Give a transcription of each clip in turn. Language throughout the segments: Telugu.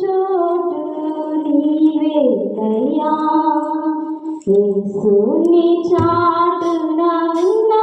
చోటు నీవేనయ్యా యేసుని చాటున ఉన్నా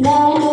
Mama.